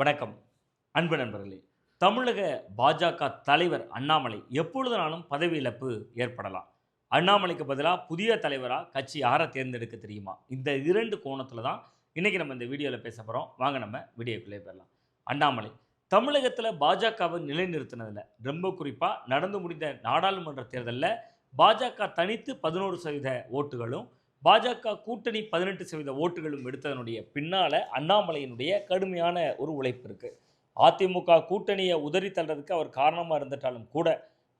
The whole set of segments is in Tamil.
வணக்கம். அன்பு நண்பர்களே தமிழக பாஜக தலைவர் அண்ணாமலை எப்பொழுதுனாலும் பதவி இழப்பு ஏற்படலாம். அண்ணாமலைக்கு பதிலாக புதிய தலைவராக கட்சி யாரை தேர்ந்தெடுக்க தெரியுமா? இந்த இரண்டு கோணத்தில் தான் இன்றைக்கி நம்ம இந்த வீடியோவில் பேச போகிறோம் வாங்க நம்ம வீடியோக்குள்ளே போயிடலாம். அண்ணாமலை தமிழகத்தில் பாஜகவை நிலைநிறுத்தினதில் ரொம்ப குறிப்பாக நடந்து முடிந்த நாடாளுமன்ற தேர்தலில் பாஜக தனித்து பதினோரு சதவீத ஓட்டுகளும் பாஜக கூட்டணி பதினெட்டு சதவீத ஓட்டுகளும் எடுத்ததனுடைய பின்னால் அண்ணாமலையினுடைய கடுமையான ஒரு உழைப்பு இருக்குது அதிமுக கூட்டணியை உதறி தள்ளுறதுக்கு அவர் காரணமாக இருந்துட்டாலும் கூட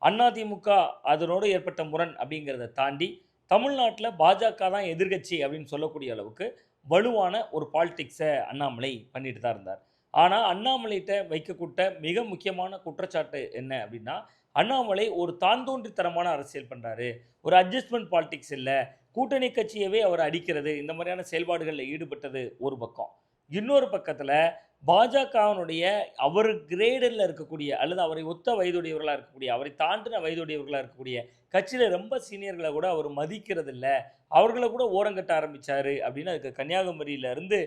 அதிமுக அதனோடு ஏற்பட்ட முரண் அப்படிங்கிறத தாண்டி தமிழ்நாட்டில் பாஜக தான் எதிர்கட்சி அப்படின்னு சொல்லக்கூடிய அளவுக்கு வலுவான ஒரு பாலிடிக்ஸை அண்ணாமலை பண்ணிட்டு தான் இருந்தார். ஆனால் அண்ணாமலைகிட்ட வைக்கக்கூட்ட மிக முக்கியமான குற்றச்சாட்டு என்ன அப்படின்னா அண்ணாமலை ஒரு தாந்தோன்றித்தனமான அரசியல் பண்ணுறாரு ஒரு அட்ஜஸ்ட்மெண்ட் பாலிடிக்ஸ் இல்லை கூட்டணி கட்சியவே அவர் அடிக்கிறது. இந்த மாதிரியான செயல்பாடுகளில் ஈடுபட்டது ஒரு பக்கம். இன்னொரு பக்கத்தில் பாஜகவினுடைய அவர் கிரேடில் இருக்கக்கூடிய அல்லது அவரை ஒத்த வயதுடையவர்களாக இருக்கக்கூடிய அவரை தாண்டின வயதுடையவர்களாக இருக்கக்கூடிய கட்சியில் ரொம்ப சீனியர்களை கூட அவர் மதிக்கிறது இல்லை அவர்களை கூட ஓரங்கட்ட ஆரம்பித்தார் அப்படின்னு அதுக்கு கன்னியாகுமரியிலேருந்து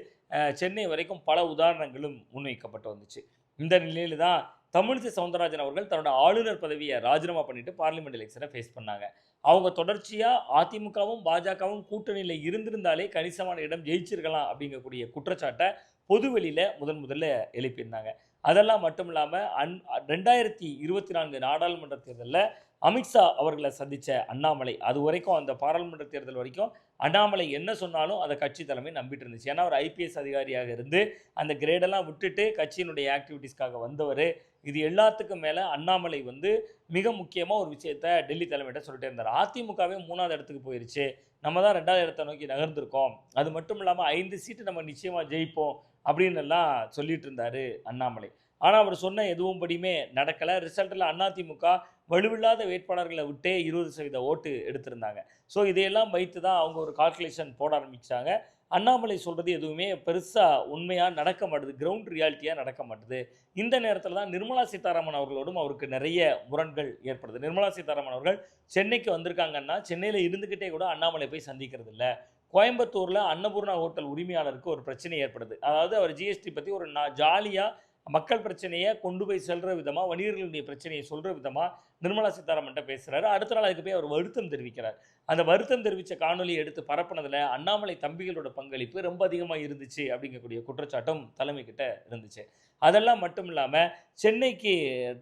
சென்னை வரைக்கும் பல உதாரணங்களும் முன்வைக்கப்பட்டு வந்துச்சு. இந்த நிலையில் தான் தமிழிசை சவுந்தரராஜன் அவர்கள் தன்னோட ஆளுநர் பதவியை ராஜினாமா பண்ணிட்டு பார்லிமெண்ட் எலெக்ஷனை ஃபேஸ் பண்ணாங்க. அவங்க தொடர்ச்சியாக அதிமுகவும் பாஜகவும் கூட்டணியில் இருந்திருந்தாலே கணிசமான இடம் ஜெயிச்சிருக்கலாம் அப்படிங்கக்கூடிய குற்றச்சாட்டை பொதுவெளியில் முதன் முதல்ல எழுப்பியிருந்தாங்க. அதெல்லாம் மட்டும் இல்லாமல் அன் ரெண்டாயிரத்தி இருபத்தி நான்கு நாடாளுமன்ற தேர்தலில் அமித்ஷா அவர்களை சந்தித்த அண்ணாமலை அது வரைக்கும் அந்த பாராளுமன்ற தேர்தல் வரைக்கும் அண்ணாமலை என்ன சொன்னாலும் அதை கட்சி தலைமை நம்பிட்டு இருந்துச்சு. ஏன்னா அவர் ஐபிஎஸ் அதிகாரியாக இருந்து அந்த கிரேடெல்லாம் விட்டுட்டு கட்சியினுடைய ஆக்டிவிட்டீஸ்க்காக வந்தவர். இது எல்லாத்துக்கும் மேலே அண்ணாமலை வந்து மிக முக்கியமாக ஒரு விஷயத்த டெல்லி தலைமையிட்ட சொல்லிட்டே இருந்தார். அதிமுகவே மூணாவது இடத்துக்கு போயிருச்சு. நம்ம தான் ரெண்டாவது இடத்தை நோக்கி நகர்ந்திருக்கோம். அது மட்டும் இல்லாமல் ஐந்து சீட்டு நம்ம நிச்சயமாக ஜெயிப்போம். அப்படின்னு எல்லாம் சொல்லிட்டு இருந்தார் அண்ணாமலை. ஆனால் அவர் சொன்ன எதுவும் படியுமே நடக்கலை. ரிசல்ட்டில் அதிமுக வலுவில்லாத வேட்பாளர்களை விட்டே இருபது சதவீத ஓட்டு எடுத்திருந்தாங்க. ஸோ இதையெல்லாம் வைத்து தான் அவங்க ஒரு கால்குலேஷன் போட ஆரம்பித்தாங்க அண்ணாமலை சொல்கிறது எதுவுமே பெருசாக உண்மையாக நடக்க மாட்டுது. கிரவுண்ட் ரியாலிட்டியாக நடக்க மாட்டுது. இந்த நேரத்தில் தான் நிர்மலா சீதாராமன் அவர்களோடும் அவருக்கு நிறைய முரண்கள் ஏற்படுது. நிர்மலா சீதாராமன் அவர்கள் சென்னைக்கு வந்திருக்காங்கன்னா சென்னையில் இருந்துக்கிட்டே கூட அண்ணாமலை போய் சந்திக்கிறது இல்லை கோயம்புத்தூரில் அன்னபூர்ணா ஹோட்டல் உரிமையாளருக்கு ஒரு பிரச்சனை ஏற்படுது. அதாவது அவர் ஜிஎஸ்டி பற்றி ஒரு நான் ஜாலியாக மக்கள் பிரச்சனையை கொண்டு போய் செல்கிற விதமாக வணிகர்களுடைய பிரச்சனையை சொல்கிற விதமாக நிர்மலா சீதாராமன்ட்ட பேசுகிறாரு அடுத்த நாள் அதுக்கு போய் அவர் வருத்தம் தெரிவிக்கிறார். அந்த வருத்தம் தெரிவித்த காணொலியை எடுத்து பரப்புனதில் அண்ணாமலை தம்பிகளோட பங்களிப்பு ரொம்ப அதிகமாக இருந்துச்சு அப்படிங்கக்கூடிய குற்றச்சாட்டும் தலைமை கிட்ட இருந்துச்சு. அதெல்லாம் மட்டும் இல்லாமல் சென்னைக்கு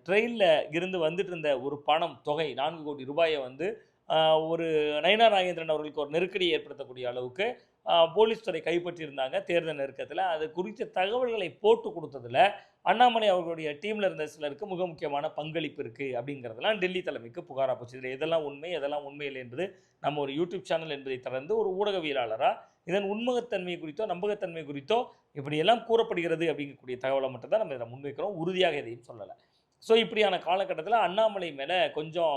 ட்ரெயினில் இருந்து வந்துட்டு இருந்த ஒரு பணம் தொகை நான்கு கோடி ரூபாயை வந்து ஒரு நயனா நாகேந்திரன் அவர்களுக்கு ஒரு நெருக்கடி ஏற்படுத்தக்கூடிய அளவுக்கு போலீஸ் துறை கைப்பற்றியிருந்தாங்க தேர்தல் நெருக்கத்தில். அது குறித்த தகவல்களை போட்டு கொடுத்ததில் அண்ணாமலை அவர்களுடைய டீமில் இருந்த சிலருக்கு மிக முக்கியமான பங்களிப்பு இருக்குது அப்படிங்கிறதெல்லாம் டெல்லி தலைமைக்கு புகாராக போச்சு. இதில் எதெல்லாம் உண்மை எதெல்லாம் உண்மை இல்லை என்பது நம்ம ஒரு யூடியூப் சேனல் என்பதை தொடர்ந்து ஒரு ஊடகவியலாளராக இதன் உண்மகத்தன்மை குறித்தோ நம்பகத்தன்மை குறித்தோ இப்படியெல்லாம் கூறப்படுகிறது அப்படிங்கக்கூடிய தகவலை மட்டும் தான் நம்ம இதில் முன்வைக்கிறோம். உறுதியாக எதையும் சொல்லலை. ஸோ இப்படியான காலகட்டத்தில் அண்ணாமலை மேலே கொஞ்சம்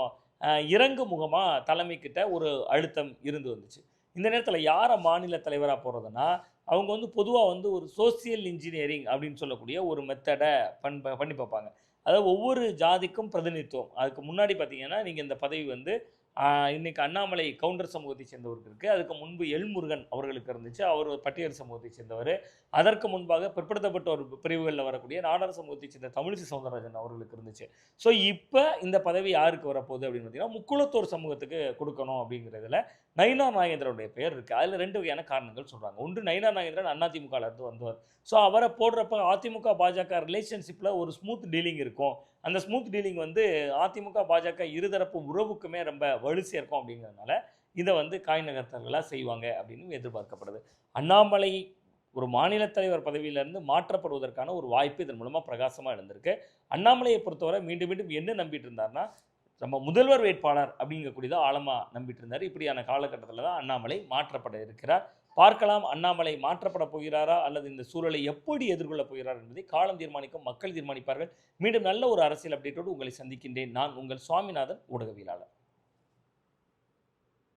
இறங்கு முகமாக தலைமைக்கிட்ட ஒரு அழுத்தம் இருந்து வந்துச்சு. இந்த நேரத்தில் யாரை மாநில தலைவராக போகிறதுனா அவங்க வந்து பொதுவாக வந்து ஒரு சோசியல் இன்ஜினியரிங் அப்படின்னு சொல்லக்கூடிய ஒரு மெத்தடை பண் பண்ணி பார்ப்பாங்க. அதாவது ஒவ்வொரு ஜாதிக்கும் பிரதிநிதித்துவம். அதுக்கு முன்னாடி பார்த்தீங்கன்னா நீங்கள் இந்த பதவி வந்து இன்றைக்கி இன்னைக்கு அண்ணாமலை கவுண்டர் சமூகத்தை சேர்ந்தவருக்கு இருக்குது அதுக்கு முன்பு எல்முருகன் அவர்களுக்கு இருந்துச்சு. அவர் பட்டியல் சமூகத்தை சேர்ந்தவர். அதற்கு முன்பாக பிற்படுத்தப்பட்ட ஒரு பிரிவுகளில் வரக்கூடிய நாடார் சமூகத்தை சேர்ந்த தமிழிசை சவுந்தரராஜன் அவர்களுக்கு இருந்துச்சு. ஸோ இப்போ இந்த பதவி யாருக்கு வரப்போகுது அப்படின்னு பார்த்தீங்கன்னா முக்குளத்தோர் சமூகத்துக்கு கொடுக்கணும் அப்படிங்கிறதுல நயினா நாகேந்திரனுடைய பெயர் இருக்குது அதில் ரெண்டு வகையான காரணங்கள் சொல்கிறாங்க ஒன்று நயினா நாகேந்திரன் அதிமுகல வந்தவர். ஸோ அவரை போடுறப்ப அதிமுக பாஜக ரிலேஷன்ஷிப்பில் ஒரு ஸ்மூத் டீலிங் இருக்கும். அந்த ஸ்மூத் டீலிங் வந்து அதிமுக பாஜக இருதரப்பு உறவுக்குமே ரொம்ப வலு சேர்க்கும் அப்படிங்கிறதுனால இதை வந்து காய் நகர்த்தர்களாக செய்வாங்க அப்படின்னு எதிர்பார்க்கப்படுது. அண்ணாமலை ஒரு மாநில தலைவர் பதவியிலிருந்து மாற்றப்படுவதற்கான ஒரு வாய்ப்பு இதன் மூலமாக பிரகாசமாக இருந்திருக்கு அண்ணாமலையை பொறுத்தவரை மீண்டும் மீண்டும் என்ன நம்பிட்டு இருந்தார்னா நம்ம முதல்வர் வேட்பாளர் அப்படிங்கக்கூடியதை ஆழமாக நம்பிட்டு இருந்தார். இப்படியான காலகட்டத்தில் தான் அண்ணாமலை மாற்றப்பட இருக்கிறார். பார்க்கலாம் அண்ணாமலை மாற்றப்பட போகிறாரா? அல்லது இந்த சூழலை எப்படி எதிர்கொள்ள போகிறார் என்பதை காலம் தீர்மானிக்கும் மக்கள் தீர்மானிப்பார்கள். மீண்டும் நல்ல ஒரு அரசியல் அப்டேட்டோடு உங்களை சந்திக்கின்றேன். நான் உங்கள் சுவாமிநாதன் ஊடகவியலாளர்.